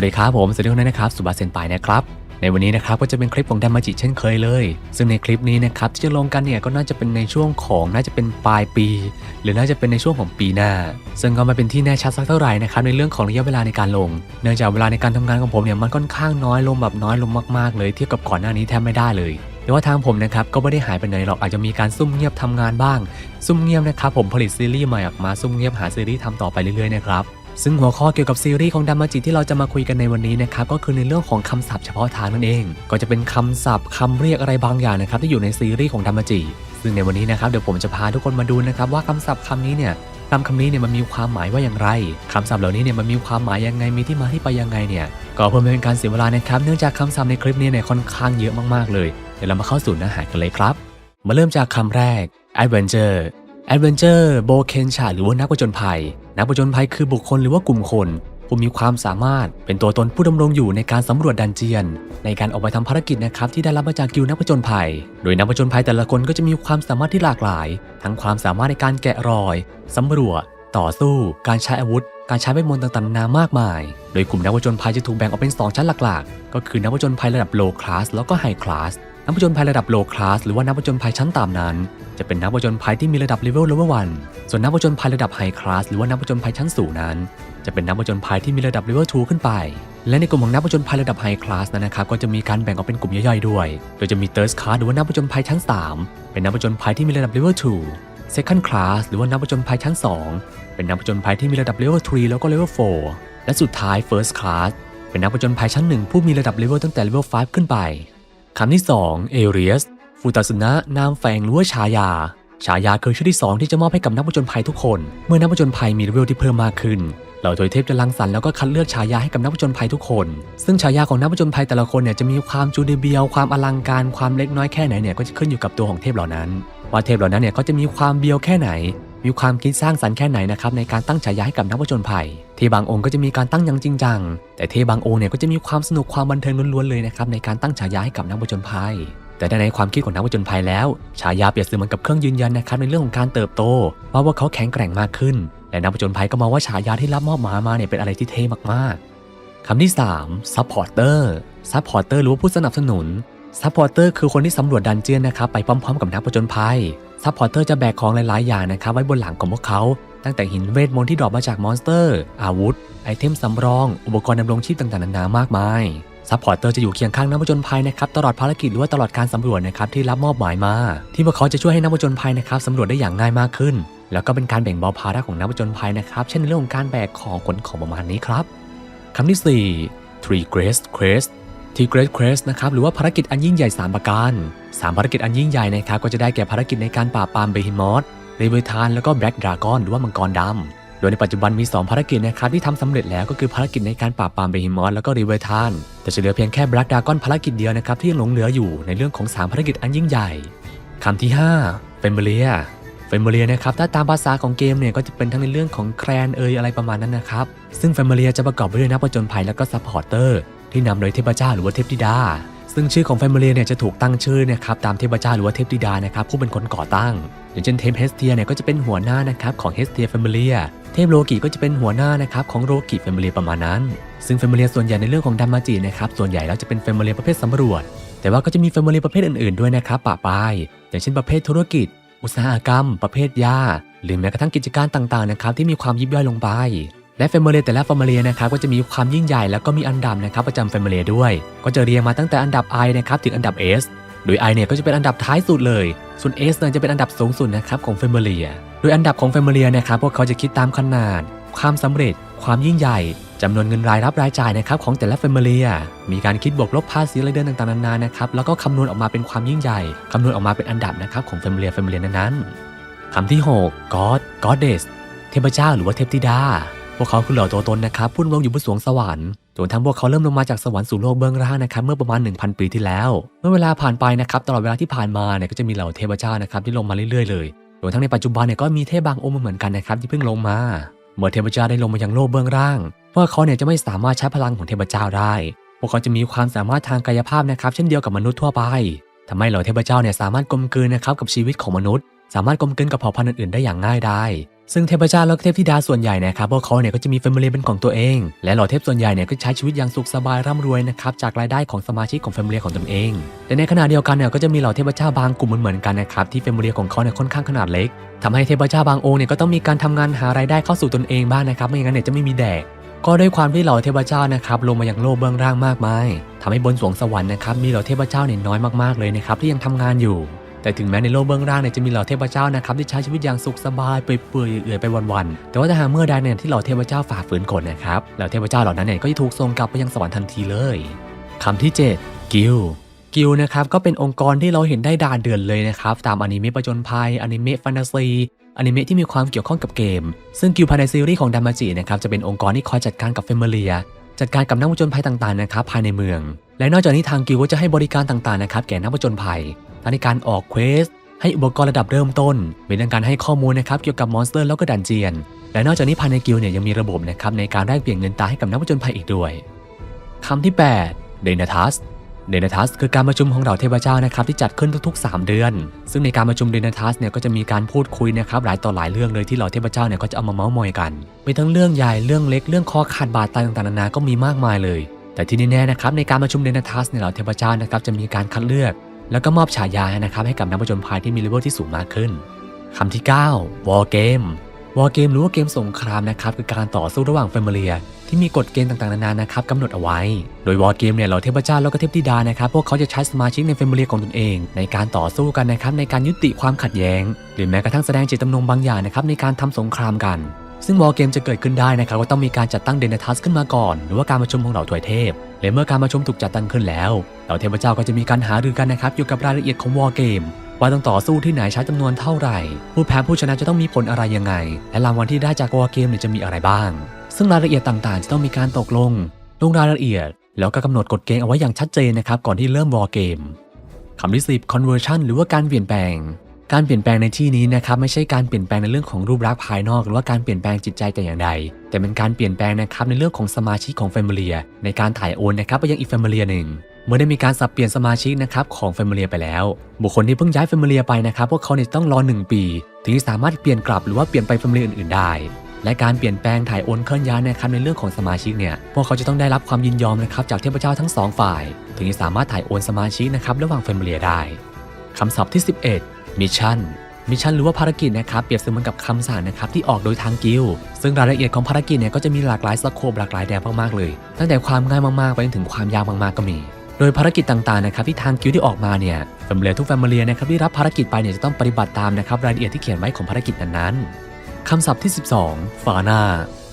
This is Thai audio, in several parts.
วัสดีครับผม สวัสดีทุกท่านนะครับสุบาเซนไปนะครับ ในวันนี้นะครับก็จะเป็นคลิปของดัมมาจิเช่นเคยเลย ซึ่งในคลิปนี้นะครับที่จะลงกันเนี่ยก็น่าจะเป็นในช่วงของน่าจะเป็นปลายปี หรือน่าจะเป็นในช่วงของปีหน้า ซึ่งก็ไมาเป็นที่แน่ชัดสักเท่าไหร่นะครับในเรื่องของระยะเวลาในการลง เนื่องจากเวลาในการทำงานของผมเนี่ยมันค่อนข้างน้อยลงแบบน้อยลงมากๆ เลยเทียบกับก่อนหน้านี้แทบไม่ได้เลยแต่ว่าทางผมนะครับก็ไม่ได้หายไปไหนหรอกอาจจะมีการซุ่มเงียบทำงานบ้าง ซุ่มเงียบนะครับผมผลิตซีรีส์ใหม่ออกมาซุ่มเงียบหาซีรีส์ทำต่อไปเรื่อยๆนะครับ ซึ่งหัวข้อเกี่ยวกับซีรีส์ของดัมมาจิที่เราจะมาคุยกันในวันนี้นะครับก็คือในเรื่องของคำศัพท์เฉพาะทางนั่นเอง ก็จะเป็นคำศัพท์คำเรียกอะไรบางอย่างนะครับที่อยู่ในซีรีส์ของดัมมาจิซึ่งในวันนี้นะครับเดี๋ยวผมจะพาทุกคนมาดูนะครับว่าคำศัพท์คำนี้เนี่ยคำคำนี้เนี่ยมันมีความหมายว่าอย่างไร คำศัพท์เหล่านี้เนี่ยมันมีความหมายยังไง มีที่มาที่ไปยังไงเนี่ย ก็เพื่อไม่เป็นการเสียเวลานะครับ เนื่องจากคำศัพท์ในคลิปนี้เนี่ยค่อนข้างเยอะมากๆเลย เดี๋ยวเรามาเข้าสู่เนื้อหากันเลยครับ มาเริ่มจากคำแรก adventure adventure โบเคนชาหรือว่านักผจญภัย นักผจญภัยคือบุคคลหรือว่ากลุ่มคนผู้มีความสามารถเป็นตัวตนผู้ดำรงอยู่ในการสำรวจดันเจียน ในการออกไปทำภารกิจนะครับที่ได้รับมาจากกิลด์นักผจญภัย โดยนักผจญภัยแต่ละคนก็จะมีความสามารถที่หลากหลาย ทั้งความสามารถในการแกะรอยสำรวจ ต่อสู้ การใช้อาวุธ การใช้เวทมนต์ต่างๆนามากมาย โดยกลุ่มนักผจญภัยจะถูกแบ่งออกเป็น 2 ชั้นหลักๆ ก็คือนักผจญภัยระดับ low class แล้วก็ high class นักผจญภัยระดับ low class หรือว่านักผจญภัยชั้นต่ำนั้น จะเป็นนักผจญภัยที่มีระดับ level level 1ส่วนนักผจญภัยระดับ high class หรือว่านักผจญภัยชั้นสูงนั้น จะเป็นนักผจญภัยที่มีระดับ level 2ขึ้นไป และในกลุ่มของนักผจญภัยระดับ high class นั้นนะครับก็จะมีการแบ่งออกเป็นกลุ่มย่อยๆด้วย โดยจะมี third class หรือว่านักผจญภัยชั้น 3 เป็นนักผจญภัยที่มีระดับ level 2 second class หรือว่านักผจญภัยชั้น 2 เป็นนักผจญภัยที่มีระดับ level 3แล้วก็ level 4และสุดท้าย first class เป็นนักผจญภัยชั้น1ผู้มีระดับ level ตั้งแต่ level 5ขึ้นไป คำที่2 Aries ฟูตาสุนะนามแฝงหรือว่าฉายา ฉายาคือชื่อที่ 2 ที่จะมอบให้กับนักผจญภัยทุกคน เมื่อนักผจญภัยมีเลเวลที่เพิ่มมากขึ้นเหล่าทวยเทพจะรังสรรค์แล้วก็คัดเลือกฉายาให้กับนักผจญภัยทุกคน ซึ่งฉายาของนักผจญภัยแต่ละคนเนี่ยจะมีความจูดเบียว ความอลังการ ความเล็กน้อยแค่ไหนเนี่ยก็จะขึ้นอยู่กับตัวของเทพเหล่านั้น ว่าเทพเหล่านั้นเนี่ยเขาจะมีความเบียวแค่ไหน มีความคิดสร้างสรรค์แค่ไหนนะครับในการตั้งฉายาให้กับนักผจญภัยเทพบางองค์ก็จะมีการตั้งอยังจริงจัง แต่เทบางองค์เนี่ยก็จะมีความสนุกความบันเทิงล้วนๆเลยนะครับในการตั้งฉายาให้กับนักผจญภัย แต่ในความคิดของนักผจญภัยแล้ว ฉายาเปรียบเสมือนกับเครื่องยืนยันนะครับในเรื่องของการเติบโตว่าว่าเขาแข็งแกร่งมากขึ้น และนักผจญภัยก็มองว่าฉายาที่รับมอบหมายมาเนี่ยเป็นอะไรที่เท่มากๆคำที่3 supporter supporter หรือว่าผู้สนับสนุน supporter คือคนที่สำรวจดันเจียนนะครับไปพร้อม ๆ กับนักผจญภัย supporter จะแบกของหลายๆ อย่างนะครับไว้บนหลังของพวกเขา ตั้งแต่หินเวทมนต์ที่ดรอปมาจากมอนสเตอร์ อาวุธ ไอเทมสำรอง อุปกรณ์ดำรงชีพต่างๆนานามากมายซัพพอร์เตอร์จะอยู่เคียงข้างนักผจญภัยนะครับตลอดภารกิจหรือว่าตลอดการสำรวจนะครับที่รับมอบหมายมา ที่พวกเขาจะช่วยให้นักผจญภัยนะครับสำรวจได้อย่างง่ายมากขึ้น แล้วก็เป็นการแบ่งเบาภาระของนักผจญภัยนะครับ เช่นในเรื่องของการแบกของขนของประมาณนี้ครับคำที่4 Three Great Quest ที่ Great Quest นะครับหรือว่าภารกิจอันยิ่งใหญ่ 3 ประการ 3 ภารกิจอันยิ่งใหญ่นะครับก็จะได้แก่ภารกิจในการปราบปรามเบฮิมอสเรเวทานแล้วก็แบล็กดราก้อนหรือว่ามังกรดำโดยในปัจจุบันมี 2 ภารกิจนะครับที่ทำสำเร็จแล้วก็คือภารกิจในการปราบปรามเบฮิมอสแล้วก็รีเวทานแต่จะเหลือเพียงแค่แบล็กดราก้อนภารกิจเดียวนะครับที่ยังหลงเหลืออยู่ในเรื่องของ 3 ภารกิจอันยิ่งใหญ่คำที่5เฟมเบเลียเฟมเบเลียนะครับถ้าตามภาษาของเกมเนี่ยก็จะเป็นทั้งในเรื่องของแคลนเอยอะไรประมาณนั้นนะครับซึ่งเฟมเบเลียจะประกอบไปด้วยนักผจญภัยแล้วก็ซัพพอร์เตอร์ ที่นำโดยเทพเจ้าหรือว่าเทพธิดา ซึ่งชื่อของแฟมิเลียเนี่ยจะถูกตั้งชื่อนะครับตามเทพเจ้าหรือว่าเทพธิดานะครับผู้เป็นคนก่อตั้ง อย่างเช่นเทพเฮสเทียเนี่ยก็จะเป็นหัวหน้านะครับของเฮสเทียแฟมิเลียเทพโลกิก็จะเป็นหัวหน้านะครับของโลกิแฟมิเลียประมาณนั้น ซึ่งแฟมิเลียส่วนใหญ่ในเรื่องของดัมมาจินะครับส่วนใหญ่แล้วจะเป็นแฟมิเลียประเภทสำรวจ แต่ว่าก็จะมีแฟมิเลียประเภทอื่นๆด้วยนะครับปะปายอย่างเช่นประเภทธุรกิจ อุตสาหกรรม ประเภทยาหรือแม้กระทั่งกิจการต่างๆนะครับที่มีความยิบย่อยลงไป และแฟมิเลียแต่ละแฟมิเลียนะครับก็จะมีความยิ่งใหญ่แล้วก็มีอันดับนะครับประจำแฟมิเลียด้วย ก็จะเรียงมาตั้งแต่อันดับ I นะครับถึงอันดับ S โดย I เนี่ยก็จะเป็นอันดับท้ายสุดเลย ส่วน S เนี่ยจะเป็นอันดับสูงสุดนะครับของแฟมิเลียโดยอันดับของแฟมิเลียนะครับพวกเขาจะคิดตามขนาด ความสำเร็จ ความยิ่งใหญ่จำนวนเงินรายรับรายจ่ายนะครับของแต่ละแฟมิเลียมีการคิดบวกลบภาษีรายเดือนต่างๆนานานะครับแล้วก็คำนวณออกมาเป็นความยิ่งใหญ่คำนวณออกมาเป็นอันดับนะครับของแฟมิเลียแฟมิเลียนั้นๆคำที่ 6 God Goddess เทพเจ้าหรือว่าเทพธิดา พวกเขาคือเหล่าตัวตนนะครับผู้ดำรงอยู่บนสวงสวรรค์จนทั้งพวกเขาเริ่มลงมาจากสวรรค์สู่โลกเบื้องล่างนะครับเมื่อประมาณ 1,000 ปีที่แล้ว เมื่อเวลาผ่านไปนะครับตลอดเวลาที่ผ่านมาเนี่ยก็จะมีเหล่าเทพเจ้านะครับที่ลงมาเรื่อยๆเลยรวมทั้งในปัจจุบันเนี่ยก็มีเทพบางองค์มาเหมือนกันนะครับที่เพิ่งลงมา เมื่อเทพเจ้าได้ลงมายังโลกเบื้องล่างพวกเขาเนี่ยจะไม่สามารถใช้พลังของเทพเจ้าได้ พวกเขาจะมีความสามารถทางกายภาพนะครับเช่นเดียวกับมนุษย์ทั่วไปทำให้เหล่าเทพเจ้าเนี่ยสามารถกลมกลืนนะครับกับชีวิตของมนุษย์ สามารถกลมกลืนกับเผ่าพันธุ์อื่นๆได้อย่างง่ายดาย ซึ่งเทพเจ้าและเทพธิดาส่วนใหญ่นะครับพวกเขาเนี่ยก็จะมีแฟมิลี่เป็นของตัวเอง และเหล่าเทพส่วนใหญ่เนี่ยก็ใช้ชีวิตอย่างสุขสบายร่ำรวยนะครับจากรายได้ของสมาชิกของแฟมิลี่ของตนเองแต่ในขณะเดียวกันเนี่ยก็จะมีเหล่าเทพเจ้าบางกลุ่มเหมือนกันนะครับที่แฟมิลี่ของเขาเนี่ยค่อนข้างขนาดเล็กทำให้เทพเจ้าบางองค์เนี่ยก็ต้องมีการทำงานหารายได้เข้าสู่ตนเองบ้างนะครับไม่อย่างนั้นเนี่ยจะไม่มีแดกก็ด้วยความที่เหล่าเทพเจ้านะครับลงมาอย่างโลกเบื้องล่างมากมายทำให้บนสวงสวรรค์นะครับมีเหล่าเทพเจ้าเนี่ยน้อยมากๆเลยนะครับที่ยังทำงานอยู่ แต่ถึงแม้ในโลกเบื้องล่างเนี่ยจะมีเหล่าเทพเจ้านะครับที่ใช้ชีวิตอย่างสุขสบายเปื่อยเอื่อยไปวันๆแต่ว่าถ้าหากเมื่อใดเนี่ยที่เหล่าเทพเจ้าฝ่าฝืนกฎนะครับเหล่าเทพเจ้าเหล่านั้นเนี่ยก็จะถูกส่งกลับไปยังสวรรค์ทันทีเลยคำที่ 7 กิลกิลนะครับก็เป็นองค์กรที่เราเห็นได้ด่าเดือนเลยนะครับตามอนิเมะประจนภัยอนิเมะแฟนตาซีอนิเมะที่มีความเกี่ยวข้องกับเกม ซึ่งกิลภายในซีรีส์ของดามาจินะครับจะเป็นองค์กรที่คอยจัดการกับเฟมิเลียจัดการกับนักผจญภัยต่างๆนะครับภายในเมือง และนอกจากนี้ทางกิลก็จะให้บริการต่างๆนะครับแก่นักผจญภัย ทั้งในการออกเควสให้อุปกรณ์ระดับเริ่มต้นมีดังการให้ข้อมูลนะครับเกี่ยวกับมอนสเตอร์แล้วก็ดันเจียน และนอกจากนี้ภายในกิลเนี่ยยังมีระบบนะครับในการแลกเปลี่ยนเงินตาให้กับนักผจญภัยอีกด้วยคำที่ 8 เดนทัสเดนทัสคือการประชุมของเหล่าเทพเจ้านะครับที่จัดขึ้นทุกๆ 3 เดือน ซึ่งในการประชุมเดนทัสเนี่ยก็จะมีการพูดคุยนะครับหลายต่อหลายเรื่องเลยที่เหล่าเทพเจ้าเนี่ยก็จะเอามาเมาส์มอยกันมีทั้งเรื่องใหญ่เรื่องเล็กเรื่องคอขาดบาดตายต่างๆนานาก็มีมากมายเลย แต่ที่แน่ๆนะครับในการประชุมเดนทัสเนี่ยเหล่าเทพเจ้านะครับจะมีการคัดเลือก แล้วก็มอบฉายานะครับให้กับนักผจญภัยที่มีเลเวลที่สูงมากขึ้นคำที่ 9 War Game War Game หรือว่าเกมสงครามนะครับคือการต่อสู้ระหว่างแฟมิเลียที่มีกฎเกณฑ์ต่างๆ นานานะครับกำหนดเอาไว้ โดย War Game เนี่ยเหล่าเทพเจ้าแล้วก็เทพธิดานะครับ พวกเขาจะใช้สมาชิกในแฟมิเลียของตนเอง ในการต่อสู้กันนะครับในการยุติความขัดแย้ง หรือแม้กระทั่งแสดงเจตจำนงบางอย่างนะครับในการทำสงครามกัน ซึ่งวอลเกมจะเกิดขึ้นได้นะครับก็ต้องมีการจัดตั้งเดนทัสขึ้นมาก่อน หรือว่าการประชุมของเหล่าถวยเทพ และเมื่อการประชุมถูกจัดตั้งขึ้นแล้ว เหล่าเทพเจ้าก็จะมีการหารือกันนะครับเกี่ยวกับรายละเอียดของวอลเกมว่าต้องต่อสู้ที่ไหนใช้จำนวนเท่าไหร่ ผู้แพ้ผู้ชนะจะต้องมีผลอะไรยังไง และรางวัลที่ได้จากวอลเกมเนี่ยจะมีอะไรบ้าง ซึ่งรายละเอียดต่างๆ จะต้องมีการตกลงลงรายละเอียด แล้วก็กำหนดกฎเกณฑ์เอาไว้อย่างชัดเจนนะครับก่อนที่เริ่มวอลเกมคำที่10 conversion หรือว่าการเปลี่ยนแปลง การเปลี่ยนแปลงในที่นี้นะครับไม่ใช่การเปลี่ยนแปลงในเรื่องของรูปลักษณ์ภายนอก หรือว่าการเปลี่ยนแปลงจิตใจแต่อย่างใด แต่เป็นการเปลี่ยนแปลงนะครับในเรื่องของสมาชิกของแฟมิเลียในการถ่ายโอนนะครับไปยังอีกแฟมิเลียหนึ่งเมื่อได้มีการสับเปลี่ยนสมาชิกนะครับของแฟมิเลียไปแล้ว บุคคลที่เพิ่งย้ายแฟมิเลียไปนะครับพวกเขาเนี่ยต้องรอ 1 ปี ถึงจะสามารถเปลี่ยนกลับหรือว่าเปลี่ยนไปแฟมิเลียอื่นๆได้และการเปลี่ยนแปลงถ่ายโอนเคลื่อนย้ายนะครับในเรื่องของสมาชิกเนี่ย พวกเขาจะต้องได้รับความยินยอมนะครับจากเทพเจ้าทั้งสองฝ่าย ถึงจะสามารถถ่ายโอนสมาชิกนะครับระหว่างแฟมิเลียได้ คำศัพท์ที่ 11 มิชชั่นมิชชั่นหรือว่าภารกิจนะครับเปรียบเสมือนกับคำสั่งนะครับที่ออกโดยทางกิลด์ซึ่งรายละเอียดของภารกิจเนี่ยก็จะมีหลากหลายสโคปหลากหลายแนวมากๆเลย ตั้งแต่ความง่ายมากๆไปจนถึงความยากมากๆก็มี โดยภารกิจต่างๆนะครับที่ทางกิลด์ที่ออกมาเนี่ยแฟมิเลียทุกแฟมิเลียนะครับที่รับภารกิจไปเนี่ยจะต้องปฏิบัติตามนะครับรายละเอียดที่เขียนไว้ของภารกิจนั้นๆคำศัพท์ที่ 12 ฟานา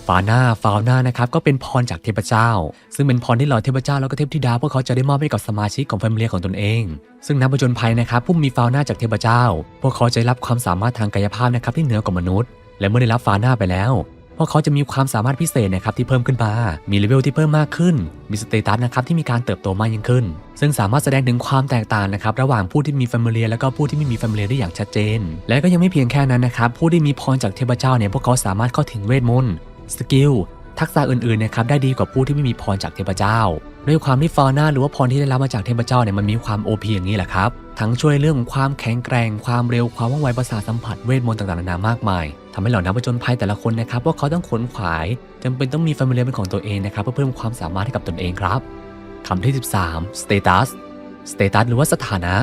ฟาหน้าฟาวนานะครับก็เป็นพรจากเทพเจ้า ซึ่งเป็นพรที่เหล่าเทพเจ้าแล้วก็เทพธิดาพวกเขาจะได้มอบให้กับสมาชิกของแฟมิเลียของตนเอง ซึ่งนักผจญภัยนะครับผู้มีฟาวนาจากเทพเจ้า พวกเขาจะได้รับความสามารถทางกายภาพนะครับที่เหนือกว่ามนุษย์ และเมื่อได้รับฟาวนาไปแล้วพวกเขาจะมีความสามารถพิเศษนะครับที่เพิ่มขึ้นมา มีเลเวลที่เพิ่มมากขึ้น มีสเตตัสนะครับที่มีการเติบโตมากยิ่งขึ้น ซึ่งสามารถแสดงถึงความแตกต่างนะครับระหว่างผู้ที่มีแฟมิเลียและก็ผู้ที่ไม่มีแฟมิเลียได้อย่างชัดเจน และก็ยังไม่เพียงแค่นั้นนะครับผู้ที่มีพรจากเทพเจ้าเนี่ยพวกเขาสามารถเข้าถึงเวทมนต์ สกิลทักษะอื่นๆนะครับได้ดีกว่าผู้ที่ไม่มีพรจากเทพเจ้า ด้วยความที่ฟานาหรือว่าพรที่ได้รับมาจากเทพเจ้าเนี่ยมันมีความโอพีอย่างนี้แหละครับทั้งช่วยเรื่องของความแข็งแกร่งความเร็วความว่องไวประสาทสัมผัสเวทมนต์ต่างๆนานามากมายทำให้เหล่านักผจญภัยแต่ละคนนะครับว่าเขาต้องขนขวายจำเป็นต้องมีแฟมิเลียเป็นของตัวเองนะครับเพื่อเพิ่มความสามารถให้กับตนเองครับคำที่ 13 status status หรือว่าสถานะ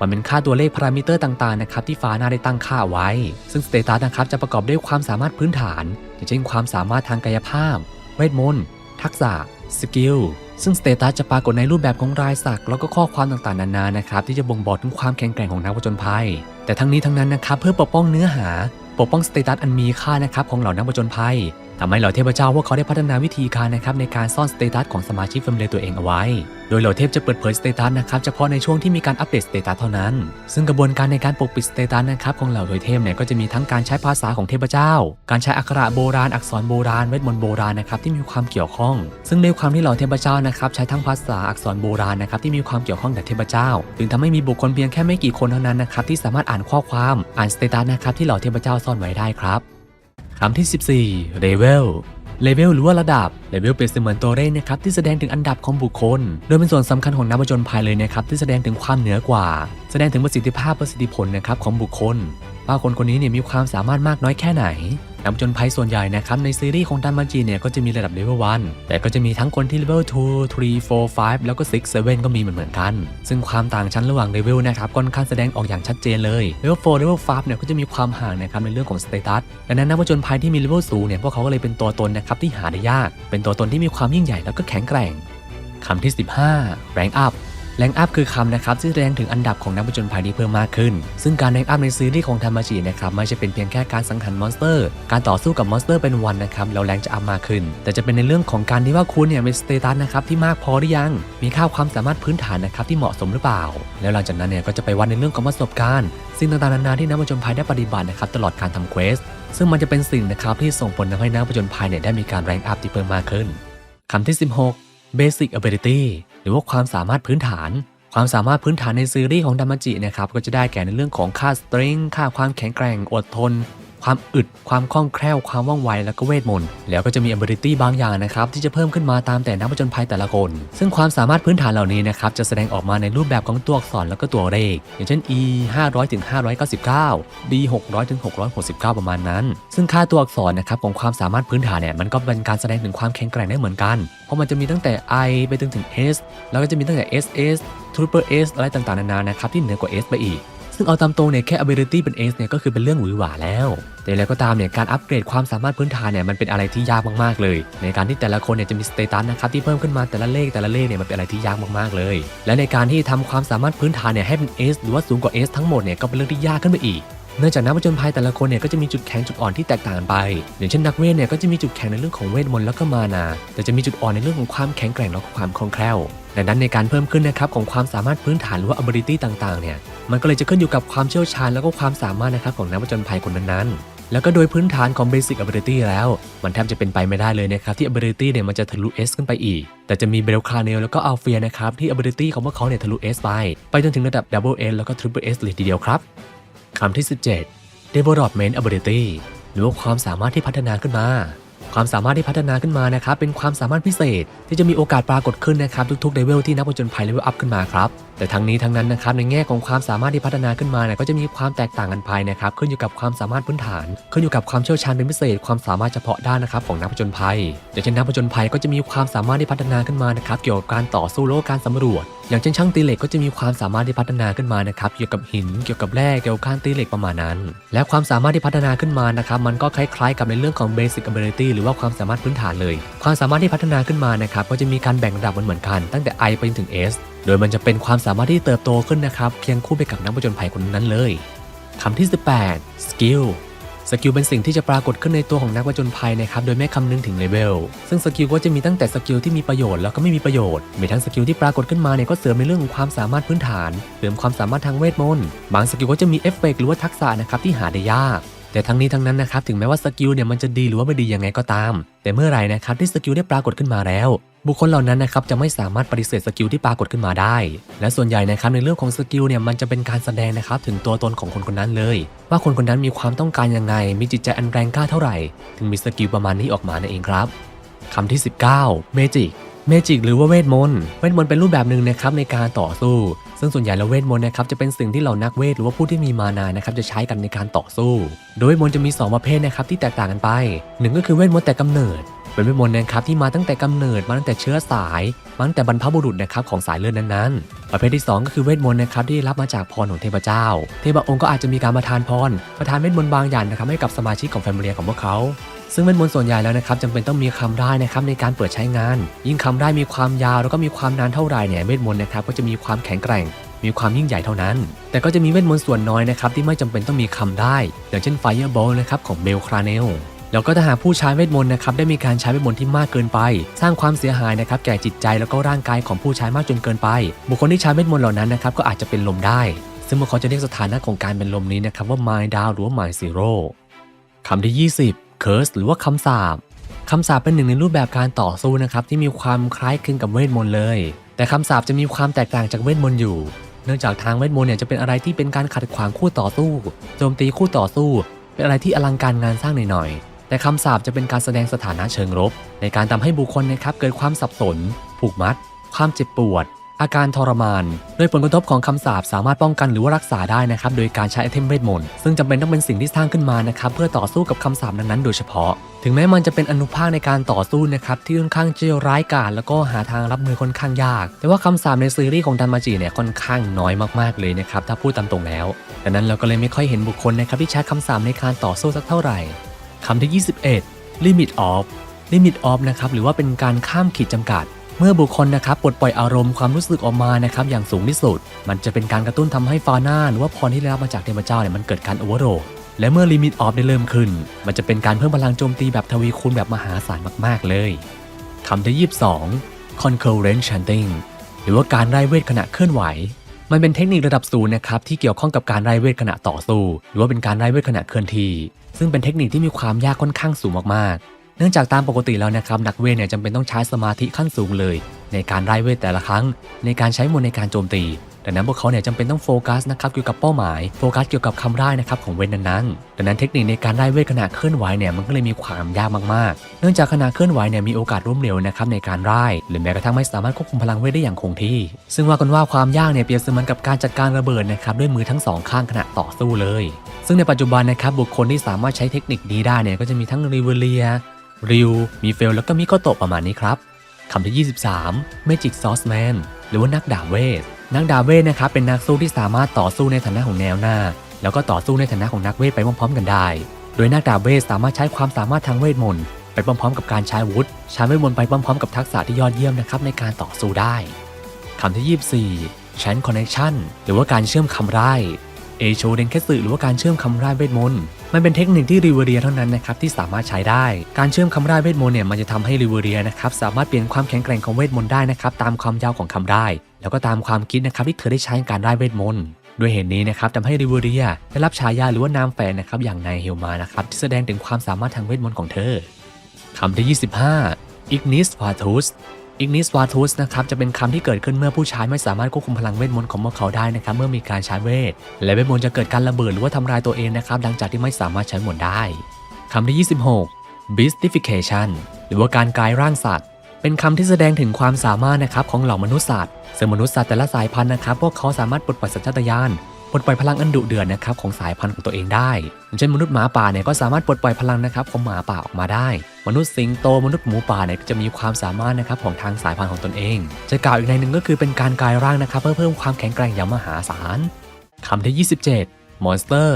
มันเป็นค่าตัวเลขพารามิเตอร์ต่างๆนะครับที่ฟานาได้ตั้งค่าไว้ ซึ่งสเตตัสนะครับจะประกอบด้วยความสามารถพื้นฐาน อย่างเช่นความสามารถทางกายภาพ เวทมนต์ ทักษะ สกิล ซึ่งสเตตัสจะปรากฏในรูปแบบของรายสัก แล้วก็ข้อความต่างๆนานานะครับที่จะบ่งบอกถึงความแข็งแกร่งของนักผจญภัย แต่ทั้งนี้ทั้งนั้นนะครับเพื่อปกป้องเนื้อหา ปกป้องสเตตัสอันมีค่านะครับของเหล่านักผจญภัย ทำให้เหล่าเทพเจ้าพวกเขาได้พัฒนาวิธีการนะครับในการซ่อนสเตตัสของสมาชิกแฟมเลตัวเองเอาไว้ โดยเหล่าเทพจะเปิดเผยสเตตัสนะครับเฉพาะในช่วงที่มีการอัปเดตสเตตัสเท่านั้น ซึ่งกระบวนการในการปกปิดสเตตัสนะครับของเหล่าถวยเทพเนี่ยก็จะมีทั้งการใช้ภาษาของเทพเจ้า การใช้อักขระโบราณอักษรโบราณเวทมนต์โบราณนะครับที่มีความเกี่ยวข้อง ซึ่งด้วยความที่เหล่าเทพเจ้านะครับใช้ทั้งภาษาอักษรโบราณนะครับที่มีความเกี่ยวข้องกับเทพเจ้าจึงทำให้มีบุคคลเพียงแค่ไม่กี่คนเท่านั้นนะครับที่สามารถอ่านข้อความอ่านสเตตัสนะครับที่เหล่าเทพเจ้าซ่อนไว้ได้ครับ คำที่ 14 level เลเวลหรือว่าระดับเลเวลเป็นเสมือนตัวเลขนะครับที่แสดงถึงอันดับของบุคคล โดยเป็นส่วนสำคัญของนักผจญภัยเลยนะครับที่แสดงถึงความเหนือกว่า แสดงถึงประสิทธิภาพประสิทธิผลนะครับของบุคคล ว่าคนคนนี้เนี่ยมีความสามารถมากน้อยแค่ไหนนักผจญภัยส่วนใหญ่นะครับในซีรีส์ของดันมาจิเนี่ยก็จะมีระดับเลเวล1แต่ก็จะมีทั้งคนที่เลเวล2 3 4 5 แล้วก็ 6 7 ก็มีเหมือนเหมือนกัน ซึ่งความต่างชั้นระหว่างเลเวลนะครับค่อนข้างแสดงออกอย่างชัดเจนเลยเลเวล4เลเวล5เนี่ยก็จะมีความห่างนะครับในเรื่องของสเตตัสดังนั้นนักผจญภัยที่มีเลเวลสูงเนี่ยพวกเขาก็เลยเป็นตัวตนนะครับที่หาได้ยาก เป็นตัวตนที่มีความยิ่งใหญ่แล้วก็แข็งแกร่งคำที่ 15 rank up แรงอัพคือคำนะครับที่แสดงถึงอันดับของนักผจญภัยที่เพิ่มมากขึ้น ซึ่งการแรงอัพในซีรีส์ของธรรมจินะครับไม่ใช่เป็นเพียงแค่การสังหารมอนสเตอร์ การต่อสู้กับมอนสเตอร์เป็นวันนะครับแล้วแรงจะอัพมากขึ้น แต่จะเป็นในเรื่องของการที่ว่าคุณเนี่ยมีสเตตัสนะครับที่มากพอหรือยัง มีค่าความสามารถพื้นฐานนะครับที่เหมาะสมหรือเปล่า แล้วหลังจากนั้นเนี่ยก็จะไปวัดในเรื่องของประสบการณ์สิ่งต่างๆนานาที่นักผจญภัยได้ปฏิบัตินะครับตลอดการทำเควสซึ่งมันจะเป็นสิ่งนะครับที่ส่งผลทำให้นักผจญภัยเนี่ยได้มีการแรงอัพที่เพิ่มมากขึ้นคำที่ 16 Basic Ability หรือว่าความสามารถพื้นฐาน ความสามารถพื้นฐานในซีรีส์ของดัมมาจินะครับก็จะได้แก่ในเรื่องของค่าสตริงค่าความแข็งแกร่งอดทน ความอึด ความคล่องแคล่ว ความว่องไว แล้วก็เวทมนต์ แล้วก็จะมี ability บางอย่างนะครับที่จะเพิ่มขึ้นมาตามแต่นักผจญภัยแต่ละคน ซึ่งความสามารถพื้นฐานเหล่านี้นะครับจะแสดงออกมาในรูปแบบของตัวอักษรแล้วก็ตัวเลข อย่างเช่น e 500ถึง599 b 600ถึง669 ประมาณนั้น ซึ่งค่าตัวอักษรนะครับของความสามารถพื้นฐานเนี่ยมันก็เป็นการแสดงถึงความแข็งแกร่งได้เหมือนกัน เพราะมันจะมีตั้งแต่ i ไปจนถึง s แล้วก็จะมีตั้งแต่ ss triple s อะไรต่างๆนานานะครับที่เหนือกว่า s ไปอีก ซึ่งเอาตามตรงเนี่ยแค่ ability เป็น S เนี่ยก็คือเป็นเรื่องหวือหวาแล้วแต่แล้วก็ตามเนี่ยการอัปเกรดความสามารถพื้นฐานเนี่ยมันเป็นอะไรที่ยากมากๆเลย ในการที่แต่ละคนเนี่ยจะมีสเตตัสนะครับที่เพิ่มขึ้นมาแต่ละเลขแต่ละเลขเนี่ยมันเป็นอะไรที่ยากมากๆเลย และในการที่ทำความสามารถพื้นฐานเนี่ยให้เป็น S หรือว่าสูงกว่า S ทั้งหมดเนี่ยก็เป็นเรื่องที่ยากขึ้นไปอีก เนื่องจากนักผจญภัยแต่ละคนเนี่ยก็จะมีจุดแข็งจุดอ่อนที่แตกต่างกันไป อย่างเช่นนักเวทเนี่ยก็จะมีจุดแข็งในเรื่องของเวทมนต์แล้วก็มานา แต่จะมีจุดอ่อนในเรื่องของความแข็งแกร่งแล้วก็ความคล่องแคล่วดังนั้นในการเพิ่มขึ้นนะครับของความสามารถพื้นฐานหรือว่า ability ต่างๆเนี่ยมันก็เลยจะขึ้นอยู่กับความเชี่ยวชาญแล้วก็ความสามารถนะครับของนักผจญภัยคนนั้นๆ แล้วก็โดยพื้นฐานของ basic ability แล้ว มันแทบจะเป็นไปไม่ได้เลยนะครับที่ ability เนี่ยมันจะทะลุ S ขึ้นไปอีก แต่จะมีเบลคาเนลแล้วก็อัลเฟียนะครับที่ ability ของพวกเขาเนี่ยทะลุ S ไป ไปจนถึงระดับ double S แล้วก็ triple S เลยทีเดียวครับ คำที่ 17 development ability หรือว่าความสามารถที่พัฒนาขึ้นมา ความสามารถที่พัฒนาขึ้นมานะครับ เป็นความสามารถพิเศษ ที่จะมีโอกาสปรากฏขึ้นนะครับ ทุกๆเลเวลที่นักผจญภัยเลเวลอัพขึ้นมาครับ แต่ทั้งนี้ทั้งนั้นนะครับ ในแง่ของความสามารถที่พัฒนาขึ้นมาเนี่ยก็จะมีความแตกต่างกันไปนะครับ ขึ้นอยู่กับความสามารถพื้นฐาน ขึ้นอยู่กับความเชี่ยวชาญเป็นพิเศษ ความสามารถเฉพาะด้านนะครับของนักผจญภัยอย่างเช่นนักผจญภัยก็จะมีความสามารถที่พัฒนาขึ้นมานะครับ เกี่ยวกับการต่อสู้โลกการสำรวจ อย่างเช่นช่างตีเหล็กก็จะมีความสามารถที่พัฒนาขึ้นมานะครับเกี่ยวกับหินเกี่ยวกับแร่เกี่ยวกับการตีเหล็กประมาณนั้น และความสามารถที่พัฒนาขึ้นมานะครับมันก็คล้ายๆ กับในเรื่องของ basic ability หรือว่าความสามารถพื้นฐานเลย ความสามารถที่พัฒนาขึ้นมานะครับก็จะมีการแบ่งระดับเหมือนกัน ตั้งแต่ I ไปจนถึง S โดยมันจะเป็นความสามารถที่เติบโตขึ้นนะครับเพียงคู่ไปกับนักผจญภัยคนนั้นเลยคำที่ 18 skill สกิลเป็นสิ่งที่จะปรากฏขึ้นในตัวของนักผจญภัยนะครับโดยไม่คำนึงถึงเลเวล ซึ่งสกิลก็จะมีตั้งแต่สกิลที่มีประโยชน์แล้วก็ไม่มีประโยชน์ มีทั้งสกิลที่ปรากฏขึ้นมาเนี่ยก็เสริมในเรื่องของความสามารถพื้นฐาน เสริมความสามารถทางเวทมนต์ บางสกิลก็จะมีเอฟเฟกต์หรือว่าทักษะนะครับที่หาได้ยากแต่ทั้งนี้ทั้งนั้นนะครับถึงแม้ว่าสกิลเนี่ยมันจะดีหรือว่าไม่ดียังไงก็ตาม แต่เมื่อไหร่นะครับที่สกิลได้ปรากฏขึ้นมาแล้ว บุคคลเหล่านั้นนะครับจะไม่สามารถปฏิเสธสกิลที่ปรากฏขึ้นมาได้ และส่วนใหญ่นะครับในเรื่องของสกิลเนี่ยมันจะเป็นการแสดงนะครับถึงตัวตนของคนคนนั้นเลย ว่าคนคนนั้นมีความต้องการยังไง มีจิตใจอันแรงกล้าเท่าไหร่ ถึงมีสกิลประมาณนี้ออกมานั่นเองครับคำที่ 19 Magic เมจิกหรือว่าเวทมนต์เวทมนต์เป็นรูปแบบหนึ่งนะครับในการต่อสู้ ซึ่งส่วนใหญ่แล้วเวทมนต์นะครับจะเป็นสิ่งที่เหล่านักเวทหรือว่าผู้ที่มีมานานะครับจะใช้กันในการต่อสู้ โดยเวทมนต์จะมี 2 ประเภทนะครับที่แตกต่างกันไปหนึ่งก็คือเวทมนต์แต่กำเนิด เป็นเวทมนต์นะครับที่มาตั้งแต่กำเนิดมาตั้งแต่เชื้อสายมาตั้งแต่บรรพบุรุษนะครับของสายเลือดนั้นๆ ประเภทที่ 2 ก็คือเวทมนต์นะครับที่รับมาจากพรของเทพเจ้า เทพองค์ก็อาจจะมีการประทานพรประทานเวทมนต์บางอย่างนะครับให้กับสมาชิกของแฟมิเลียของพวกเขาซึ่งเวทมนต์ส่วนใหญ่แล้วนะครับจำเป็นต้องมีคำได้นะครับในการเปิดใช้งาน ยิ่งคำได้มีความยาวแล้วก็มีความนานเท่าไหร่เนี่ยเวทมนต์นะครับก็จะมีความแข็งแกร่ง มีความยิ่งใหญ่เท่านั้น แต่ก็จะมีเวทมนต์ส่วนน้อยนะครับที่ไม่จำเป็นต้องมีคำได้ อย่างเช่น Fireball นะครับของเบลคราเนล แล้วก็ถ้าหากผู้ใช้เวทมนต์นะครับได้มีการใช้เวทมนต์ที่มากเกินไป สร้างความเสียหายนะครับแก่จิตใจแล้วก็ร่างกายของผู้ใช้มากจนเกินไป บุคคลที่ใช้เวทมนต์เหล่านั้นนะครับก็อาจจะเป็นลมได้ ซึ่งพวกเขาจะเรียกสถานะของการเป็นลมนี้นะครับว่า Mind Down หรือว่า Mind Zero คำที่ 20 Curse หรือว่าคำสาปคำสาปเป็นหนึ่งในรูปแบบการต่อสู้นะครับที่มีความคล้ายคลึงกับเวทมนต์เลย แต่คำสาปจะมีความแตกต่างจากเวทมนต์อยู่ เนื่องจากทางเวทมนต์เนี่ยจะเป็นอะไรที่เป็นการขัดขวางคู่ต่อสู้โจมตีคู่ต่อสู้ เป็นอะไรที่อลังการงานสร้างหน่อยๆ แต่คำสาปจะเป็นการแสดงสถานะเชิงรบในการทำให้บุคคลนะครับเกิดความสับสน ผูกมัด ความเจ็บปวด อาการทรมาน โดยผลกระทบของคำสาปสามารถป้องกันหรือว่ารักษาได้นะครับโดยการใช้ไอเทมเวทมนต์ซึ่งจำเป็นต้องเป็นสิ่งที่สร้างขึ้นมานะครับเพื่อต่อสู้กับคำสาปนั้นๆ โดยเฉพาะ ถึงแม้มันจะเป็นอนุภาคในการต่อสู้นะครับที่ค่อนข้างเจียวร้ายกาจแล้วก็หาทางรับมือค่อนข้างยาก แต่ว่าคำสาปในซีรีส์ของดันมาจิเนี่ยค่อนข้างน้อยมากๆเลยนะครับถ้าพูดตามตรงแล้วดังนั้นเราก็เลยไม่ค่อยเห็นบุคคลนะครับที่ใช้คำสาปในการต่อสู้สักเท่าไหร่ คำที่ 21 limit of limit of นะครับหรือว่าเป็นการข้ามขีดจำกัด เมื่อบุคคลนะครับปลดปล่อยอารมณ์ความรู้สึกออกมานะครับอย่างสูงที่สุด มันจะเป็นการกระตุ้นทำให้ฟาน่าหรือว่าพรที่ได้รับมาจากเทพเจ้าเนี่ยมันเกิดการโอเวอร์โหลดและเมื่อลิมิตออฟได้เริ่มขึ้น มันจะเป็นการเพิ่มพลังโจมตีแบบทวีคูณแบบมหาศาลมากๆเลยคำที่ 22 concurrent chanting หรือว่าการไร้เวทขณะเคลื่อนไหว มันเป็นเทคนิคระดับสูงนะครับที่เกี่ยวข้องกับการไร้เวทขณะต่อสู้ หรือว่าเป็นการไร้เวทขณะเคลื่อนที่ ซึ่งเป็นเทคนิคที่มีความยากค่อนข้างสูงมากๆ เนื่องจากตามปกติแล้วนะครับนักเวทเนี่ยจำเป็นต้องใช้สมาธิขั้นสูงเลย ในการไร้เวทแต่ละครั้ง ในการใช้มนในการโจมตีดังนั้นพวกเขาเนี่ยจำเป็นต้องโฟกัสนะครับเกี่ยวกับเป้าหมายโฟกัสเกี่ยวกับคำไร้นะครับของเวทนั้นๆดังนั้นเทคนิคในการไร้เวทขณะเคลื่อนไหวเนี่ยมันก็เลยมีความยากมากๆ เนื่องจากขณะเคลื่อนไหวเนี่ยมีโอกาสล้มเหลวนะครับในการไร้หรือแม้กระทั่งไม่สามารถควบคุมพลังเวทได้อย่างคงที่ ซึ่งว่ากันว่าความยากเนี่ยเปรียบเสมือนกับการจัดการระเบิดนะครับด้วยมือทั้งสองข้างขณะต่อสู้เลย ซึ่งในปัจจุบันนะครับบุคคลที่สามารถใช้เทคนิคนี้ได้เนี่ยก็จะมีทั้งริเวเลียริวมีเฟลแล้วก็มิโกโตะประมาณนี้ครับคำที่ 23 Magic Sauce Man หรือว่านักดาบเวท นักดาบเวทนะครับเป็นนักสู้ที่สามารถต่อสู้ในฐานะของแนวหน้า แล้วก็ต่อสู้ในฐานะของนักเวทไปพร้อมๆกันได้ โดยนักดาบเวทสามารถใช้ความสามารถทางเวทมนต์ไปพร้อมๆ กับการใช้วุธใช้เวทมนต์ไปพร้อมๆ กับทักษะที่ยอดเยี่ยมนะครับในการต่อสู้ได้คำที่ 24 Chain Connection หรือว่าการเชื่อมคำไร้ เอโชเดนเคสึหรือว่าการเชื่อมคำไร้เวทมนต์มันเป็นเทคนิคที่ริเวเรียเท่านั้นนะครับที่สามารถใช้ได้ การเชื่อมคำไร้เวทมนต์เนี่ยมันจะทำให้ริเวเรียนะครับสามารถเปลี่ยนความแข็งแกร่งของเวทมนต์ได้นะครับตามความยาวของคำไร้แล้วก็ตามความคิดนะครับที่เธอได้ใช้การไร้เวทมนต์ด้วยเหตุนี้นะครับทำให้ริเวเรียได้รับฉายาหรือว่านามแฝงนะครับอย่างนายเฮลมานะครับที่แสดงถึงความสามารถทางเวทมนต์ของเธอคำที่ 25 Ignis Vatus Ignis Vatus นะครับจะเป็นคำที่เกิดขึ้นเมื่อผู้ใช้ไม่สามารถควบคุมพลังเวทมนต์ของพวกเขาได้นะครับเมื่อมีการใช้เวท และเวทมนต์จะเกิดการระเบิดหรือว่าทำลายตัวเองนะครับหลังจากที่ไม่สามารถใช้มนต์ได้คำที่ 26 Beastification หรือว่าการกลายร่างสัตว์ เป็นคำที่แสดงถึงความสามารถนะครับของเหล่ามนุษย์สัตว์ซึ่งมนุษย์สัตว์แต่ละสายพันธุ์นะครับพวกเขาสามารถปลดปล่อยสัญชาตญาณ ปลดปล่อยพลังอันดุเดือดนะครับของสายพันธุ์ของตัวเองได้เช่นมนุษย์หมาป่าเนี่ยก็สามารถปลดปล่อยพลังนะครับของหมาป่าออกมาได้ มนุษย์สิงโตมนุษย์หมูป่าเนี่ยก็จะมีความสามารถนะครับของทางสายพันธุ์ของตนเอง จะกล่าวอีกในหนึ่งก็คือเป็นการกลายร่างนะครับเพื่อเพิ่มความแข็งแกร่งอย่างมหาศาลคำที่ 27 Monster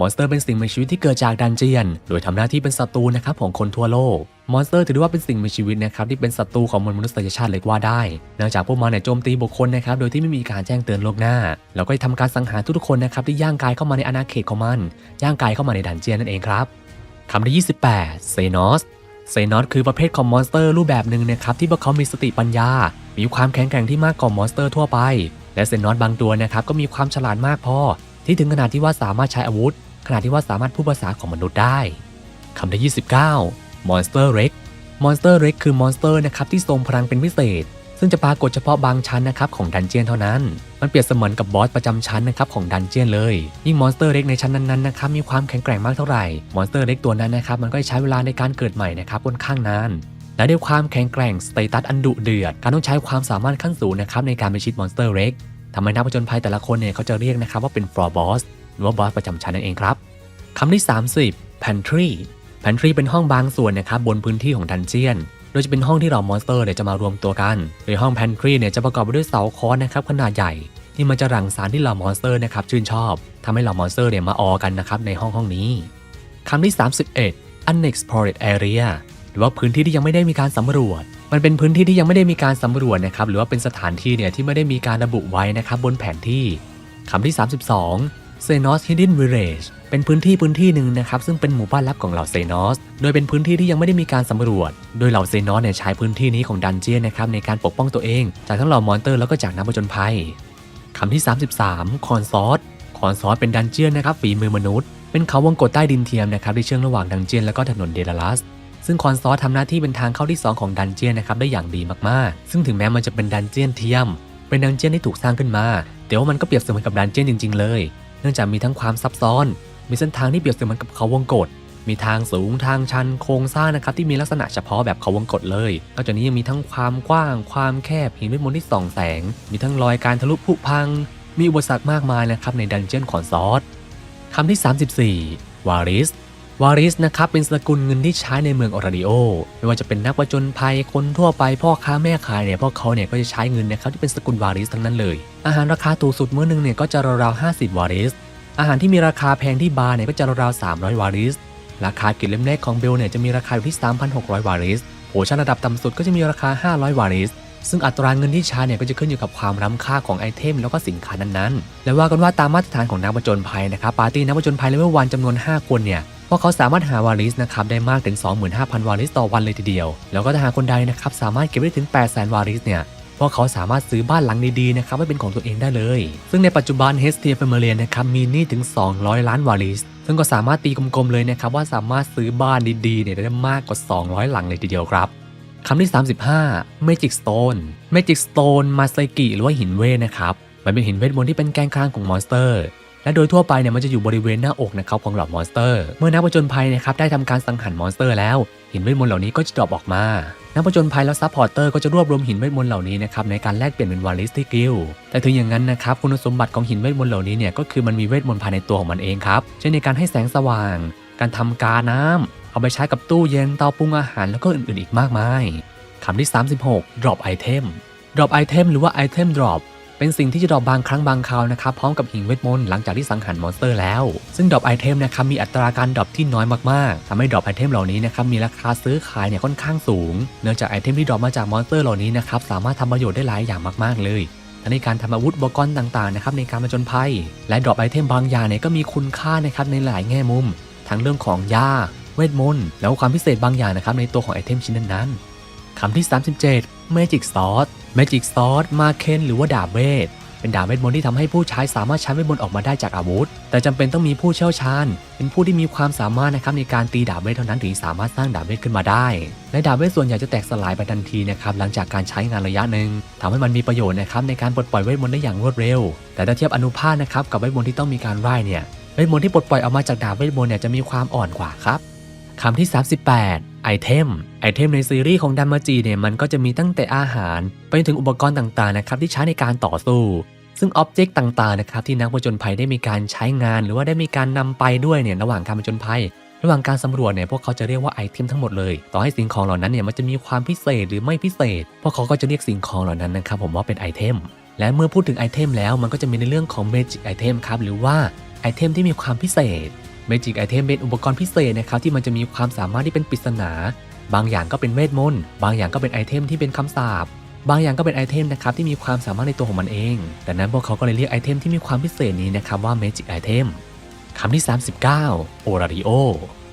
มอนสเตอร์เป็นสิ่งมีชีวิตที่เกิดจากดันเจียน โดยทำหน้าที่เป็นศัตรูนะครับของคนทั่วโลก มอนสเตอร์ถือได้ว่าเป็นสิ่งมีชีวิตนะครับที่เป็นศัตรูของมนุษยชาติเลยก็ว่าได้ เนื่องจากพวกมันเนี่ยโจมตีบุคคลนะครับโดยที่ไม่มีการแจ้งเตือนล่วงหน้า แล้วก็ทำการสังหารทุกๆคนนะครับที่ย่างกายเข้ามาในอาณาเขตของมัน ย่างกายเข้ามาในดันเจียนนั่นเองครับคำที่28เซนอสเซนอสคือประเภทของมอนสเตอร์รูปแบบหนึ่งนะครับที่พวกเขามีสติปัญญา มีความแข็งแกร่งที่มากกว่ามอนสเตอร์ทั่วไป และเซนอสบางตัวนะครับก็มีความฉลาดมากพอ ที่ถึงขนาดที่ว่าสามารถใช้อาวุธขณะที่ว่าสามารถพูดภาษาของมนุษย์ได้คำที่29 Monster Rex Monster Rex คือมอนสเตอร์นะครับที่ทรงพลังเป็นพิเศษ ซึ่งจะปรากฏเฉพาะบางชั้นนะครับของดันเจียนเท่านั้น มันเปรียบเสมือนกับบอสประจำชั้นนะครับของดันเจียนเลย ยิ่งมอนสเตอร์เล็กในชั้นนั้นๆนะครับมีความแข็งแกร่งมากเท่าไหร่ มอนสเตอร์เล็กตัวนั้นนะครับมันก็ใช้เวลาในการเกิดใหม่นะครับค่อนข้างนานและด้วยความแข็งแกร่งสเตตัสอันดุเดือด การต้องใช้ความสามารถขั้นสูงนะครับในการไปชิดมอนสเตอร์เล็ก ทำให้นักผจญภัยแต่ละคนเนี่ยเขาจะเรียกนะครับว่าเป็นฟลอร์บอสหรือว่าบอสประจำชั้นนั่นเองครับคำที่ 30 Pantry Pantry เป็นห้องบางส่วนนะครับบนพื้นที่ของดันเจียน โดยจะเป็นห้องที่เหล่ามอนสเตอร์เนี่ยจะมารวมตัวกัน โดยห้อง Pantry เนี่ยจะประกอบไปด้วยเสาค้อนนะครับขนาดใหญ่ที่มันจะหลั่งสารที่เหล่ามอนสเตอร์นะครับชื่นชอบทำให้เหล่ามอนสเตอร์เนี่ยมาออกันนะครับในห้องห้องนี้คำที่ 31 Unexplored Area หรือว่าพื้นที่ที่ยังไม่ได้มีการสำรวจ มันเป็นพื้นที่ที่ยังไม่ได้มีการสำรวจนะครับหรือว่าเป็นสถานที่เนี่ยที่ไม่ได้มีการระบุไว้นะครับบนแผนที่คำที่ 32เซนอส Hidden Village เป็นพื้นที่พื้นที่หนึ่งนะครับซึ่งเป็นหมู่บ้านลับของเหล่าเซนอสโดยเป็นพื้นที่ที่ยังไม่ได้มีการสำรวจ โดยเหล่าเซนอสเนี่ยใช้พื้นที่นี้ของดันเจียนนะครับในการปกป้องตัวเอง จากทั้งเหล่ามอนเตอร์แล้วก็จากนักผจญภัยคำที่ 33 คอนซอสคอนซอสเป็นดันเจียนนะครับฝีมือมนุษย์ เป็นเขาวงกตใต้ดินเทียมนะครับที่เชื่อมระหว่างดันเจียนแล้วก็ถนนเดลาลัส ซึ่งคอนซอสทำหน้าที่เป็นทางเข้าที่ 2 ของดันเจียนนะครับได้อย่างดีมากๆ ซึ่งถึงแม้มันจะเป็นดันเจียนเทียม เป็นดันเจียนที่ถูกสร้างขึ้นมา แต่ว่ามันก็เปรียบเสมือนกับดันเจียนจริง ๆ เลย เนื่องจากมีทั้งความซับซ้อน มีเส้นทางที่เปรียบเสมือนกับเขาวงกฏมีทางสูงทางชันโครงสร้างนะครับที่มีลักษณะเฉพาะแบบเขาวงกตเลยนอกจากนี้ยังมีทั้งความกว้าง ความแคบหินเวทมนที่ส่องแสง มีทั้งรอยการทะลุผุพัง มีอุปสรรคมากมายนะครับในดันเจียนของซอสคำที่ 34 วาริส วาริสนะครับเป็นสกุลเงินที่ใช้ในเมืองออราดิโอ ไม่ว่าจะเป็นนักประจนภัยคนทั่วไปพ่อค้าแม่ขายเนี่ยพวกเขาเนี่ยก็จะใช้เงินนะครับที่เป็นสกุลวาริสทั้งนั้นเลย อาหารราคาถูกสุดมื้อหนึงเนี่ยก็จะราวๆ50 วาริส อาหารที่มีราคาแพงที่บาร์เนี่ยก็จะราวๆ300 วาริส ราคากินเล่มแรกของเบลเนี่ยจะมีราคาอยู่ที่ 3,600 วาริสโภชนระดับต่ำสุดก็จะมีราคา 500 วาริสซึ่งอัตราเงินที่ใช้เนี่ยก็จะขึ้นอยู่กับความล้ำค่าของไอเทมแล้วก็สินค้านั้นๆ และว่ากันว่าตามมาตรฐานของนักประจนภัยนะครับปาร์ตี้นักประจนภัยเลเวลวันจำนวน 5 คนเนี่ย พวกเขาสามารถหาวาริสนะครับได้มากถึง 25,000 วาริสต่อวันเลยทีเดียว แล้วก็ถ้าหากคนใดนะครับสามารถเก็บได้ถึง 800,000 วาริสเนี่ยพวกเขาสามารถซื้อบ้านหลังดีๆนะครับไว้เป็นของตัวเองได้เลย ซึ่งในปัจจุบัน h t f a m i l i a นะครับมีหนี้ถึง 200 ล้านวาริสซึ่งก็สามารถตีกลมๆเลยนะครับว่าสามารถซื้อบ้านดีๆเนี่ยได้มากกว่า 200 หลังเลยทีเดียวครับคำที่ 35 Magic Stone Magic Stone มาไซกิหรือว่าหินเวทนะครับ มันเป็นหินเวทมนต์ที่เป็นแกนกลางของมอนสเตอร์ และโดยทั่วไปเนี่ยมันจะอยู่บริเวณหน้าอกนะครับของเหล่ามอนสเตอร์ เมื่อนักผจญภัยนะครับได้ทำการสังหารมอนสเตอร์แล้ว หินเวทมนต์เหล่านี้ก็จะดรอปออกมา นักผจญภัยและซัพพอร์เตอร์ก็จะรวบรวมหินเวทมนต์เหล่านี้นะครับในการแลกเปลี่ยนเป็นวาลิสที่กิลแต่ถึงอย่างนั้นนะครับคุณสมบัติของหินเวทมนต์เหล่านี้เนี่ยก็คือมันมีเวทมนต์ภายในตัวของมันเองครับเช่นในการให้แสงสว่าง การทำกาน้ำเอาไปใช้กับตู้เย็นเตาปรุงอาหารแล้วก็อื่นๆอีกมากมายคำที่ 36 drop item drop item หรือว่า item drop เป็นสิ่งที่จะดรอปบางครั้งบางคราวนะครับพร้อมกับหินเวทมนต์หลังจากที่สังหารมอนสเตอร์แล้ว ซึ่งดรอปไอเทมนะครับมีอัตราการดรอปที่น้อยมากๆทำให้ดรอปไอเทมเหล่านี้นะครับมีราคาซื้อขายเนี่ยค่อนข้างสูง เนื่องจากไอเทมที่ดรอปมาจากมอนสเตอร์เหล่านี้นะครับสามารถทำประโยชน์ได้หลายอย่างมากๆเลยทั้งในการทำอาวุธอุปกรณ์ต่างๆนะครับในการมาจนภัย และดรอปไอเทมบางอย่างเนี่ยก็มีคุณค่านะครับในหลายแง่มุม ทั้งเรื่องของยาเวทมนต์แล้วความพิเศษบางอย่างนะครับในตัวของไอเทมชิ้นนั้นๆ คำที่ 37 Magic Sword Magic Sword มาเคนหรือว่าดาบเวท เป็นดาบเวทมนต์ที่ทำให้ผู้ใช้สามารถใช้เวทมนต์ออกมาได้จากอาวุธ แต่จำเป็นต้องมีผู้เชี่ยวชาญ เป็นผู้ที่มีความสามารถนะครับในการตีดาบเวทเท่านั้นถึงสามารถสร้างดาบเวทขึ้นมาได้ และดาบเวทส่วนใหญ่จะแตกสลายไปทันทีนะครับหลังจากการใช้งานระยะหนึ่งทำให้มันมีประโยชน์นะครับในการปลดปล่อยเวทมนต์ได้อย่างรวดเร็ว แต่ถ้าเทียบอนุภาคนะครับกับเวทมนต์ที่ต้องมีการไล่เนี่ยเวทมนต์ที่ปลดปล่อยออกมาจากดาบเวทมนต์เนี่ยจะมีความอ่อนกว่าครับ คำที่ 38ไอเทมไอเทมในซีรีส์ของดัมมาจีเนี่ยมันก็จะมีตั้งแต่อาหารไปจนถึงอุปกรณ์ต่างๆนะครับที่ใช้ในการต่อสู้ ซึ่งอ็อบเจกต์ต่างๆนะครับที่นักผจญภัยได้มีการใช้งาน หรือว่าได้มีการนำไปด้วยเนี่ยระหว่างการผจญภัย ระหว่างการสำรวจเนี่ยพวกเขาจะเรียกว่าไอเทมทั้งหมดเลย ต่อให้สิ่งของเหล่านั้นเนี่ยมันจะมีความพิเศษหรือไม่พิเศษ พวกเขาก็จะเรียกสิ่งของเหล่านั้นนะครับผมว่าเป็นไอเทมและเมื่อพูดถึงไอเทมแล้วมันก็จะมีในเรื่องของเมจิกไอเทมครับหรือว่าไอเทมที่มีความพิเศษ เมจิกไอเทมเป็นอุปกรณ์พิเศษนะครับที่มันจะมีความสามารถที่เป็นปริศนา บางอย่างก็เป็นเวทมนต์บางอย่างก็เป็นไอเทมที่เป็นคำสาปบางอย่างก็เป็นไอเทมนะครับที่มีความสามารถในตัวของมันเองดังนั้นพวกเขาก็เลยเรียกไอเทมที่มีความพิเศษนี้นะครับว่าเมจิกไอเทมคำที่ 39 โอราริโอ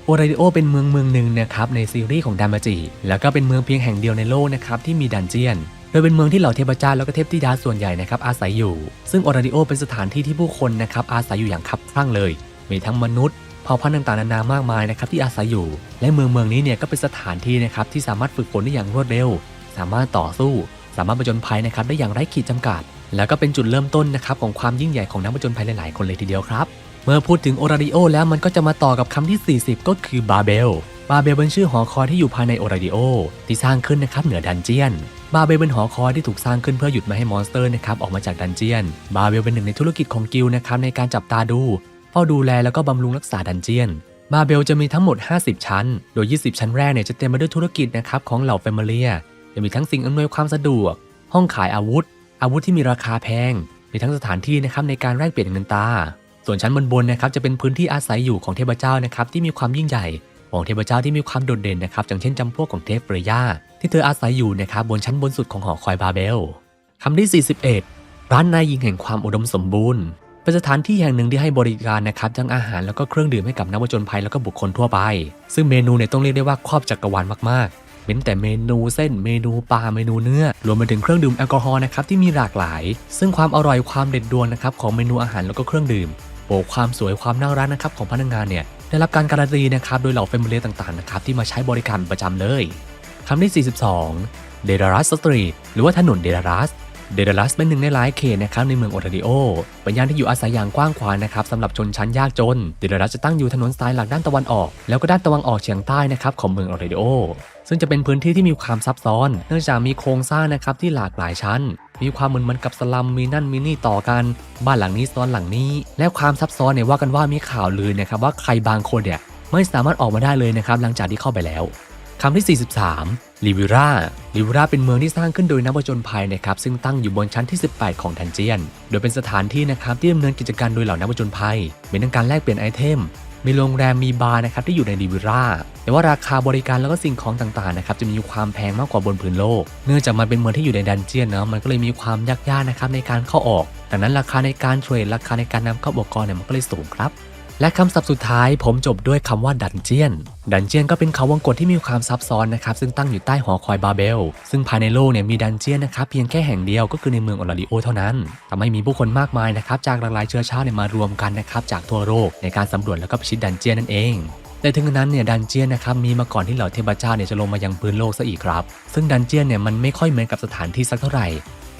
โอราริโอเป็นเมืองเมืองหนึ่งนะครับในซีรีส์ของดามาจิ แล้วก็เป็นเมืองเพียงแห่งเดียวในโลกนะครับที่มีดันเจียน โดยเป็นเมืองที่เหล่าเทพเจ้าแล้วก็เทพธิดาส่วนใหญ่นะครับอาศัยอยู่ ซึ่งโอราริโอเป็นสถานที่ที่ผู้คนนะครับอาศัยอยู่อย่างคับคลั่งเลย มีทั้งมนุษย์เผ่าพันธุ์ต่างๆนานามากมายนะครับที่อาศัยอยู่ และเมืองเมืองนี้เนี่ยก็เป็นสถานที่นะครับที่สามารถฝึกฝนได้อย่างรวดเร็ว สามารถต่อสู้ สามารถผจญภัยนะครับได้อย่างไร้ขีดจำกัด แล้วก็เป็นจุดเริ่มต้นนะครับของความยิ่งใหญ่ของนักผจญภัยหลายๆ คนเลยทีเดียวครับ เมื่อพูดถึงโอราริโอแล้วมันก็จะมาต่อกับคำที่ 40 ก็คือบาเบล บาเบลเป็นชื่อหอคอยที่อยู่ภายในโอราริโอที่สร้างขึ้นนะครับเหนือดันเจียนบาเบลเป็นหอคอยที่ถูกสร้างขึ้นเพื่อหยุดไม่ให้มอนสเตอร์นะครับออกมาจากดันเจียน บาเบลเป็นหนึ่งในธุรกิจของกิลนะครับในการจับตาดู เฝ้าดูแลแล้วก็บำรุงรักษาดันเจียนบาเบลจะมีทั้งหมด 50 ชั้น โดย 20 ชั้นแรกเนี่ยจะเต็มไปด้วยธุรกิจนะครับของเหล่าแฟมิเลียจะมีทั้งสิ่งอำนวยความสะดวก ห้องขายอาวุธ อาวุธที่มีราคาแพง มีทั้งสถานที่นะครับในการแลกเปลี่ยนเงินตา ส่วนชั้นบนบนๆนะครับจะเป็นพื้นที่อาศัยอยู่ของเทพเจ้านะครับที่มีความยิ่งใหญ่ ของเทพเจ้าที่มีความโดดเด่นนะครับอย่างเช่นจำพวกของเทพเฟรย่าที่เธออาศัยอยู่นะครับบนชั้นบนสุดของหอคอยบาเบลคำที่ 41 ร้านนายหญิงแห่งความอุดมสมบูรณ์ เป็นสถานที่แห่งหนึ่งที่ให้บริการนะครับทั้งอาหารแล้วก็เครื่องดื่มให้กับนักผจญภัยแล้วก็บุคคลทั่วไป ซึ่งเมนูเนี่ยต้องเรียกได้ว่าครอบจักรวาลมากๆเป็นแต่เมนูเส้นเมนูปลาเมนูเนื้อ รวมไปถึงเครื่องดื่มแอลกอฮอล์นะครับที่มีหลากหลาย ซึ่งความอร่อยความเด็ดดวงนะครับของเมนูอาหารแล้วก็เครื่องดื่มโปความสวยความน่ารักนะครับของพนักงานเนี่ยได้รับการการันตีนะครับโดยเหล่าแฟมิเลียต่างๆนะครับที่มาใช้บริการประจำเลยคำที่ 42 เดรารัสสตรีทหรือว่าถนนเดรารัส เดเดลัสเป็นหนึ่งในหลายเขตนะครับในเมืองโอทาริโอ เป็นย่านที่อยู่อาศัยอย่างกว้างขวางนะครับสำหรับชนชั้นยากจน เดเดลัสจะตั้งอยู่ถนนสายหลักด้านตะวันออก แล้วก็ด้านตะวันออกเฉียงใต้นะครับของเมืองโอทาริโอ ซึ่งจะเป็นพื้นที่ที่มีความซับซ้อน เนื่องจากมีโครงสร้างนะครับที่หลากหลายชั้น มีความเหมือนเหมือนกับสลัมมีนั่นมีนี่ต่อกัน บ้านหลังนี้ซ้อนหลังนี้ และความซับซ้อนเนี่ยว่ากันว่ามีข่าวลือนะครับว่าใครบางคนเนี่ยไม่สามารถออกมาได้เลยนะครับหลังจากที่เข้าไปแล้วคำที่ 43 ลิวิราลิวิราเป็นเมืองที่สร้างขึ้นโดยนักผจญภัยนะครับซึ่งตั้งอยู่บนชั้นที่ 18 ของดันเจียน โดยเป็นสถานที่นะครับที่ดำเนินกิจการโดยเหล่านักผจญภัยมีทั้งการแลกเปลี่ยนไอเทม มีโรงแรมมีบาร์นะครับที่อยู่ในลิวิราแต่ว่าราคาบริการแล้วก็สิ่งของต่างๆนะครับจะมีความแพงมากกว่าบนพื้นโลก เนื่องจากมันเป็นเมืองที่อยู่ในดันเจียนเนาะมันก็เลยมีความยากยากนะครับในการเข้าออกดังนั้นราคาในการเทรดราคาในการนำเข้าอุปกรณ์เนี่ยมันก็เลยสูงครับ และคำศัพท์สุดท้ายผมจบด้วยคำว่าดันเจียน ดันเจียนก็เป็นเขาวงกตที่มีความซับซ้อนนะครับ ซึ่งตั้งอยู่ใต้หอคอยบาเบล ซึ่งภายในโลกเนี่ยมีดันเจียนนะครับเพียงแค่แห่งเดียวก็คือในเมืองออราริโอเท่านั้นทำให้มีผู้คนมากมายนะครับจากหลากหลายเชื้อชาติมารวมกันนะครับจากทั่วโลกในการสำรวจแล้วก็พิชิตดันเจียนนั่นเองแต่ถึงนั้นเนี่ยดันเจียนนะครับมีมาก่อนที่เหล่าเทพเจ้าเนี่ยจะลงมายังพื้นโลกซะอีกครับ ซึ่งดันเจียนเนี่ยมันไม่ค่อยเหมือนกับสถานที่สักเท่าไหร่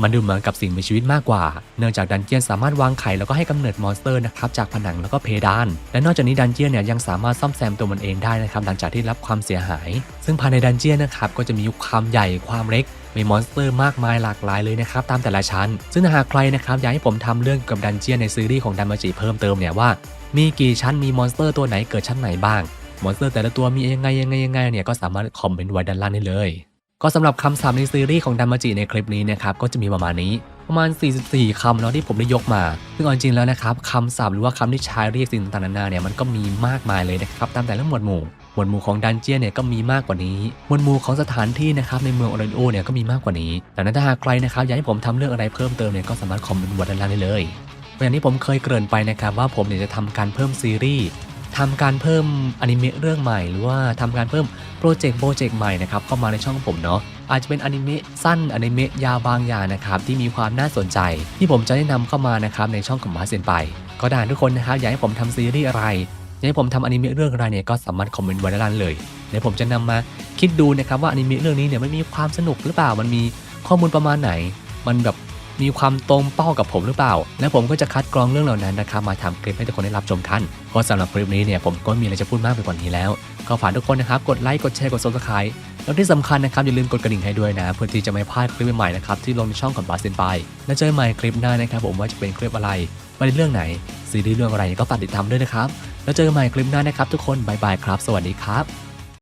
มันดูเหมือนกับสิ่งมีชีวิตมากกว่า เนื่องจากดันเจียนสามารถวางไข่แล้วก็ให้กำเนิดมอนสเตอร์นะครับจากผนังแล้วก็เพดาน และนอกจากนี้ดันเจียนเนี่ยยังสามารถซ่อมแซมตัวมันเองได้นะครับหลังจากที่รับความเสียหาย ซึ่งภายในดันเจียนนะครับก็จะมีความใหญ่ความเล็กมีมอนสเตอร์มากมายหลากหลายเลยนะครับตามแต่ละชั้น ซึ่งหากใครนะครับอยากให้ผมทำเรื่องกับดันเจียนในซีรีส์ของดันมาจิเพิ่มเติมเนี่ยว่า มีกี่ชั้นมีมอนสเตอร์ตัวไหนเกิดชั้นไหนบ้าง มอนสเตอร์แต่ละตัวมียังไงยังไงยังไงเนี่ยก็สามารถคอมเมนต์ไว้ด้านล่างได้เลย ก็สำหรับคำศัพท์ในซีรีส์ของดันมาจิในคลิปนี้นะครับก็จะมีประมาณนี้ประมาณ 44 คำเนาะที่ผมได้ยกมา ซึ่งเอาจริงแล้วนะครับคำศัพท์หรือว่าคำที่ใช้เรียกสิ่งต่างๆนานาเนี่ยมันก็มีมากมายเลยนะครับตามแต่ละหมวดหมู่ หมวดหมู่ของดันเจียนเนี่ยก็มีมากกว่านี้ หมวดหมู่ของสถานที่นะครับในเมืองออริโอเนี่ยก็มีมากกว่านี้ดังนั้นถ้าหากใครนะครับอยากให้ผมทำเรื่องอะไรเพิ่มเติมเนี่ยก็สามารถคอมเมนต์ไว้ด้านล่างได้เลยอย่างที่ผมเคยเกริ่นไปนะครับว่าผมเนี่ยจะทำการเพิ่มซีรีส์ ทำการเพิ่มอนิเมะเรื่องใหม่ หรือว่าทำการเพิ่มโปรเจกต์โปรเจกต์ใหม่นะครับเข้ามาในช่องผมเนาะอาจจะเป็นอนิเมะสั้นอนิเมะยาวบางอย่างนะครับที่มีความน่าสนใจ ที่ผมจะได้นำเข้ามานะครับในช่องของมาเซนไป ก็ได้ทุกคนนะครับอยากให้ผมทำซีรีส์อะไรอยากให้ผมทำอนิเมะเรื่องอะไรเนี่ยก็สามารถคอมเมนต์ไว้ด้านล่างเลยเดี๋ยวผมจะนำมาคิดดูนะครับว่าอนิเมะเรื่องนี้เนี่ยมันมีความสนุกหรือเปล่ามันมีข้อมูลประมาณไหน มันแบบ มีความตรงเป้ากับผมหรือเปล่า และผมก็จะคัดกรองเรื่องเหล่านั้นนะครับมาทำคลิปให้ทุกคนได้รับชมกันเพราะสำหรับคลิปนี้เนี่ยผมก็มีอะไรจะพูดมากไปกว่านี้แล้วก็ฝากทุกคนนะครับกดไลค์กดแชร์กด subscribe แล้วที่สำคัญนะครับอย่าลืมกดกระดิ่งให้ด้วยนะเพื่อที่จะไม่พลาดคลิปใหม่ๆนะครับที่ลงในช่องของบาสเซนไปแล้วเจอใหม่คลิปหน้านะครับผมว่าจะเป็นคลิปอะไรประเด็นเรื่องไหนซีรีส์เรื่องอะไรก็ฝากติดตามด้วยนะครับแล้วเจอกันใหม่คลิปหน้านะครับทุกคนบายบายครับ สวัสดีครับ